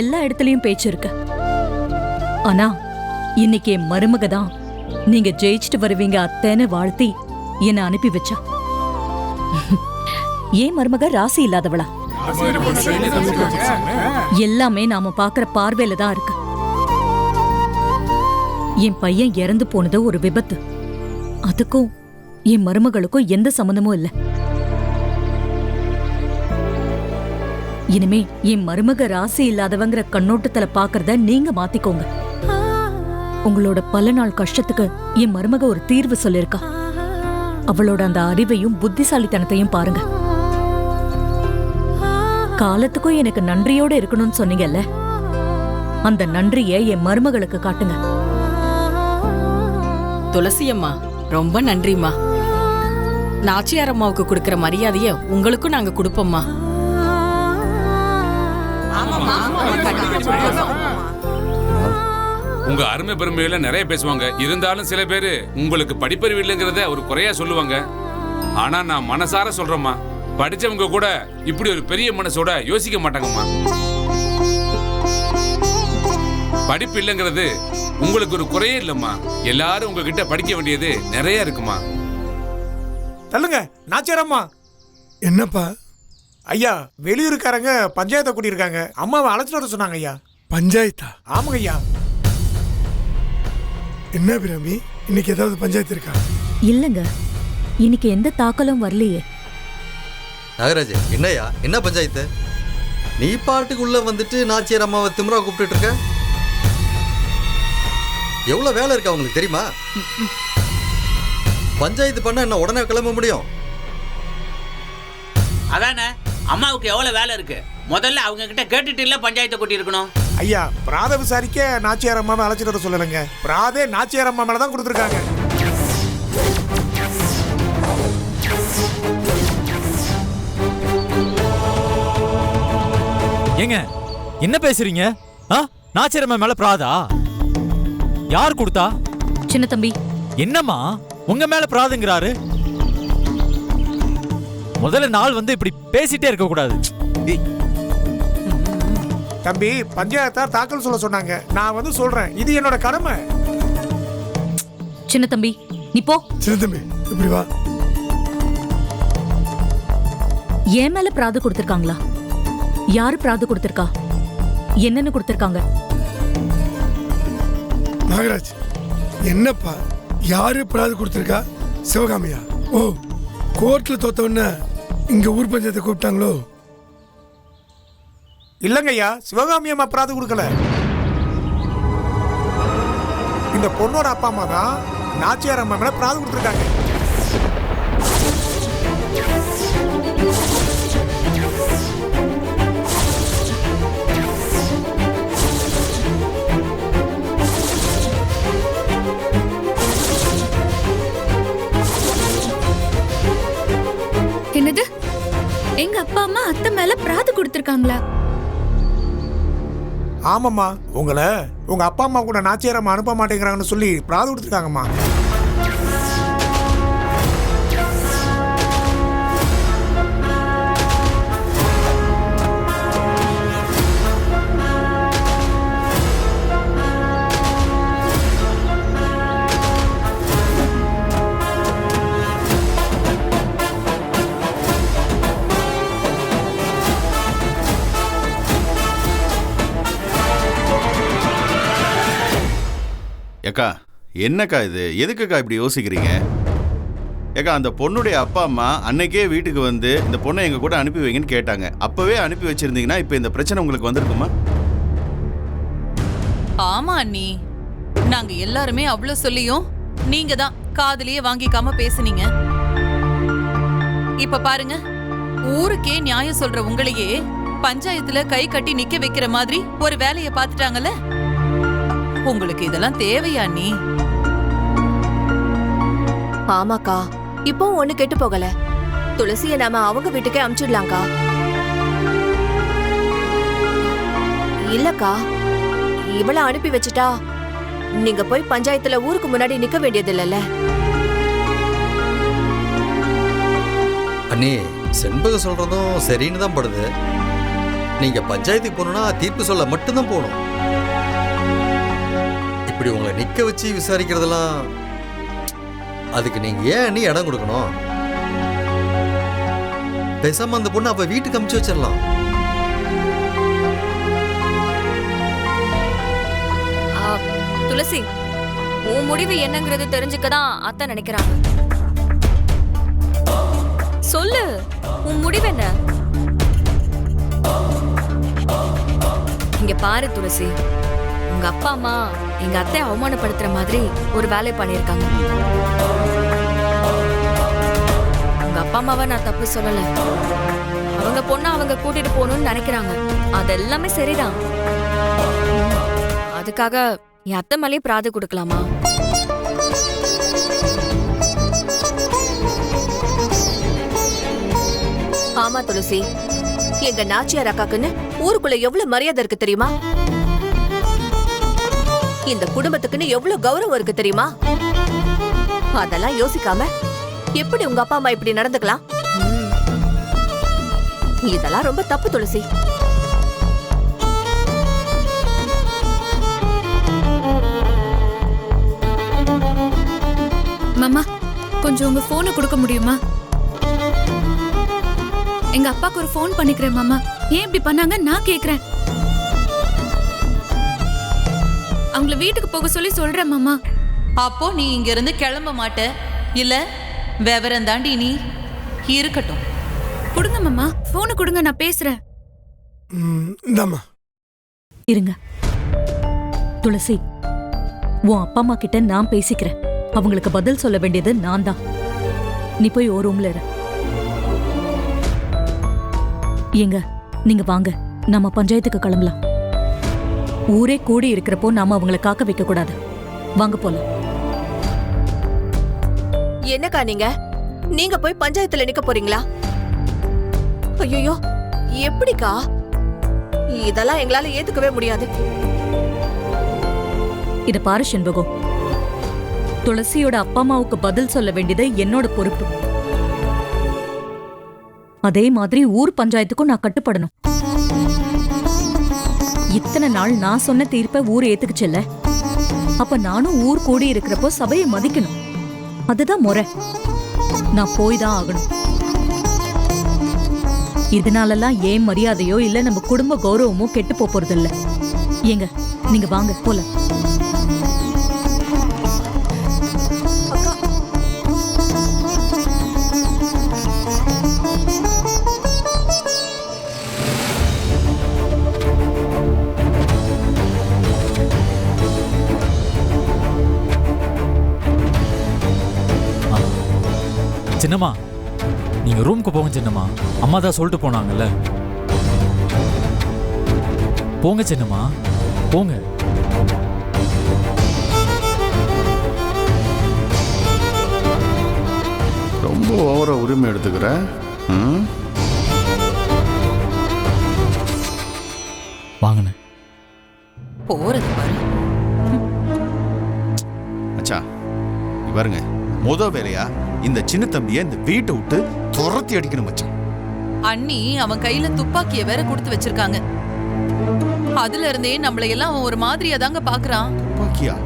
எல்லா இடத்துலயும் பேச்சு இருக்கு. ஆனா இன்னைக்கு என் மருமக தான் நீங்க ஜெயிச்சுட்டு வருவீங்க அத்தைன்னு வாழ்த்தி என்னை அனுப்பி வச்சா. ஏன் மருமக? ராசி இல்லாதவளா? எல்லாமே நாம பாக்குற பார்வையில தான் இருக்கு. என் பையன் இறந்து போனது ஒரு விபத்து. அதுக்கும் என் மருமகளுக்கும் எந்த சம்மந்தமும் இல்ல. இனிமே என் மருமக ராசி இல்லாதவங்கிற கண்ணோட்டத்துல பாக்குறத நீங்க மாத்திக்கோங்க. உங்களோட பல நாள் கஷ்டத்துக்கு என் மருமக ஒரு தீர்வு சொல்லிருக்கா. அவளோட அந்த அறிவையும் புத்திசாலித்தனத்தையும் பாருங்க. காலத்துக்கும் எனக்கு நன்றியோட இருக்கணும்னு சொன்னீங்கல்ல? அந்த நன்றியை என் மருமகளுக்கு காட்டுங்க. துளசி அம்மா ரொம்ப நன்றிம்மா. நாச்சியார் அம்மாவுக்கு கொடுக்கிற மரியாதைய உங்களுக்கும் நாங்க கொடுப்போம்மா. உங்க அருமை பெருமையில நிறைய பேசுவாங்க. இருந்தாலும் சில பேரு உங்களுக்கு படிப்பறிவு இல்லைங்கிறத ஒரு குறையா சொல்லுவாங்க. ஆனா நான் மனசார சொல்றேம்மா. படிச்சவங்க கூட இப்படி ஒரு பெரிய மனசோட யோசிக்க மாட்டாங்கம்மா. படிப்பு இல்லைங்கிறது உங்களுக்கு ஒரு குறையே இல்லம்மா. எல்லாரும் உங்ககிட்ட படிக்க வேண்டியது நிறைய இருக்குமா தள்ளுங்க. நாச்சியாரம்மா என்னப்பா? ஐயா வெளியூருக்காரங்க பஞ்சாயத்தை கூட்டியிருக்காங்க. அம்மாவை அழைச்சிட்டு வர சொன்னாங்க ஐயா. பஞ்சாயத்தா? ஆமாங்க ஐயா. என்ன பிராமி? இன்னைக்கு ஏதாவது பஞ்சாயத்து இருக்கா? இல்லங்க. இன்னைக்கு எந்த தாக்கலும் வரலையே. நாகராஜ் என்னய்யா? என்ன பஞ்சாயத்து? நீ பாட்டுக்கு உள்ள வந்துட்டு நாச்சியார் அம்மாவை திமிரா கூப்பிட்டு இருக்க? எவ்வளவு வேலை இருக்கு அவங்களுக்கு தெரியுமா? பஞ்சாயத்து பண்ண என்ன உடனே கிளம்ப முடியும்? அதானே? அம்மாவுக்கு எவ்வளவு வேலை இருக்கு? முதல்ல அவங்க கிட்ட கேட்டுட்டு இல்ல பஞ்சாயத்தை கூட்டி இருக்கணும் ஐயா பிராத விசாரிக்க நாச்சியார் அம்மாவை அழைச்சிட்டு வர சொல்லலைங்க. பிராதே நாச்சியார் அம்மா மேல தான் கொடுத்துருக்காங்க. ஏங்க என்ன பேசுறீங்க? ஆ? நாச்சிரம்ம மேல பிராதா? யார் கொடுத்தா? சின்ன தம்பி. என்னம்மா? உங்க மேல பிராதுங்கிறாரு. முதல்ல நாள் வந்து இப்படி பேசிட்டே இருக்க கூடாது. தம்பி பஞ்சாயத்தார் தாக்கல் சொல்ல சொன்னாங்க. நான் வந்து சொல்றேன். இது என்னோட கடமை. சின்ன தம்பி நீ போ. சின்ன தம்பி இப்படி வா. என் மேல பிராது கொடுத்திருக்காங்களா? யாரு பிராது கொடுத்திருக்கா? என்னன்னு கொடுத்திருக்காங்க? நாகராஜ் என்னப்பா? யாரு பிராது கொடுத்துருக்கா? சிவகாமியா? ஓ. கோர்ட்ல தோத்த உடனே இங்க ஊர் பஞ்சாயத்தை கூப்பிட்டாங்களோ? இல்லைங்கய்யா சிவகாமி அம்மா பிராது கொடுக்கல. இந்த பொண்ணோட அப்பா அம்மா தான் நாச்சியார் அம்மா மேல பிராது கொடுத்துருக்காங்க. அப்பா மேல பிராது கொடுத்திருக்காங்களா? ஆமாம்மா உங்களை உங்க அப்பா அம்மா கூட நாச்சியார் அனுப்ப மாட்டேங்கிறாங்கன்னு சொல்லி பிராது கொடுத்துருக்காங்கம்மா. என்னக்கா இது? எதுக்குக்கா இப்படி யோசிக்கிறீங்க? ஏக்கா அந்த பொண்ணுடைய அப்பா அம்மா அன்னைக்கே வீட்டுக்கு வந்து இந்த பொண்ணை எங்கள் கூட அனுப்பி வைங்கன்னு கேட்டாங்க. அப்போவே அனுப்பி வச்சிருந்தீங்கன்னா இப்போ இந்த பிரச்சனை உங்களுக்கு வந்திருக்குமா? ஆமா அண்ணி. நாங்க எல்லாருமே அவ்வளவு சொல்லியும் நீங்க தான் காதலியே வாங்கிக்காம பேசுனீங்க. இப்ப பாருங்க. ஊருக்கே நியாயம் சொல்ற உங்களையே பஞ்சாயத்துல கை கட்டி நிக்க வைக்கிற மாதிரி ஒரு வேலையை பார்த்துட்டாங்கல்ல? உங்களுக்கு இதெல்லாம் தேவையா நீ ஆமாக்கா. இப்போ ஒண்ணு கெட்டு போகல. துளசிய நாம அவங்க வீட்டுக்கே அமிச்சிடலாம்க்கா. இல்லக்கா. இவள அனுப்பி வச்சுட்டா நீங்க போய் பஞ்சாயத்துல ஊருக்கு முன்னாடி நிக்க வேண்டியது இல்லல்ல அண்ணி செண்பக சொல்றதும் சரின்னு தான் படுது. நீங்க பஞ்சாயத்துக்கு போகணும்னா தீர்ப்பு சொல்ல மட்டும்தான் போகணும். இப்படி உங்களை நிக்க வச்சு விசாரிக்கிறதெல்லாம் அதுக்கு நீங்க ஏன் நீ இடம் கொடுக்கணும்? பேசாம அந்த பொண்ணு அப்ப வீட்டுக்கு அமுச்சு வச்சிடலாம். ஆ, துளசி உன் முடிவு என்னங்கிறது தெரிஞ்சுக்க தான் அத்தை நினைக்கிறாங்க. சொல்லு உன் முடிவு என்ன? இங்க பாரு துளசி. உங்க அப்பா அம்மா எங்க அத்தை அவமானப்படுத்துற மாதிரி ஒரு வேலை பண்ணிருக்காங்க உங்க அப்பா அம்மாவை நான் தப்பு சொல்லல. அவங்க பொண்ணை அவங்க கூட்டிட்டு போகணும்னு நினைக்கிறாங்க. அது எல்லாமே சரிதான். அதுக்காக என் அத்தை மேலே பிராது கொடுக்கலாமா? ஆமா துளசி. எங்க நாச்சியார் அக்காக்குன்னு ஊருக்குள்ள எவ்வளவு மரியாதை இருக்கு தெரியுமா? இந்த குடும்பத்துக்குன்னு எவ்வளவு கௌரவம் இருக்கு தெரியுமா? அதெல்லாம் யோசிக்காம எப்படி உங்க அப்பா அம்மா இப்படி நடந்துக்கலாம்? இதெல்லாம் ரொம்ப தப்பு துளசி. மாமா கொஞ்சம் உங்க போனை கொடுக்க முடியுமா? எங்க அப்பாக்கு ஒரு ஃபோன் பண்ணிக்கிறேன் மாமா. ஏன் இப்படி பண்ணாங்க நான் கேக்குறேன். அவங்கள வீட்டுக்கு போக சொல்லி சொல்றேன் மாமா. அப்போ நீ இங்க இருந்து கிளம்ப மாட்ட. இல்ல விவரம் தாண்டி நீ இருக்கட்டும். கொடுங்க மாமா. போனை கொடுங்க நான் பேசுறேன். இந்தாம்மா. இருங்க. துளசி உன் அப்பா அம்மா கிட்ட நான் பேசிக்கிறேன். அவங்களுக்கு பதில் சொல்ல வேண்டியது நான் தான். நீ போய் ஒரு ரூம்ல இரு. ஏங்க நீங்க வாங்க. நம்ம பஞ்சாயத்துக்கு கிளம்பலாம். ஊரே கூடி இருக்கிறப்போ நாம அவங்கள காக்க வைக்க கூடாது வாங்க போலாம். என்னக்கா நீங்க? நீங்க போய் பஞ்சாயத்துல நிக்க போறீங்களா? ஐயோ எப்படிக்கா? இதெல்லாம் எங்களால ஏத்துக்கவே முடியாது. இத பாரு செண்பகம் துளசியோட அப்பா அம்மாவுக்கு பதில் சொல்ல வேண்டியது என்னோட பொறுப்பு. அதே மாதிரி ஊர் பஞ்சாயத்துக்கும் நான் கட்டுப்படணும். இத்தனை நாள் நான் சொன்ன தீர்ப்பை ஊர் ஏத்துக்குச்சுல்ல அப்ப நானும் ஊர் கூடி இருக்கிறப்போ சபையை மதிக்கணும். அதுதான் முறை. நான் போய் தான் ஆகணும். இதனாலலாம் ஏன் மரியாதையோ இல்ல நம்ம குடும்ப கௌரவமோ கெட்டு போறது இல்ல ஏங்க நீங்க வாங்க போல சின்னம்மா நீங்க ரூமுக்கு போங்க சின்னம்மா. அம்மா தான் சொல்லிட்டு போனாங்கல்ல. போங்க சின்னம்மா போங்க. ரொம்ப ஓவரா உரிமை எடுத்துக்கிற ம்? வாங்கண்ணே. போறது பாரு. அச்சா இங்க பாருங்க. முத வேலையா? இந்த சின்ன தம்பியை இந்த வீட்டை விட்டு துரத்தி அடிக்கணும் மச்சான். அண்ணி அவன் கையில துப்பாக்கிய வேற கொடுத்து வச்சிருக்காங்க. அதுல இருந்தே நம்மள எல்லாம் அவன் ஒரு மாதிரியா தாங்க பாக்குறான். துப்பாக்கியா?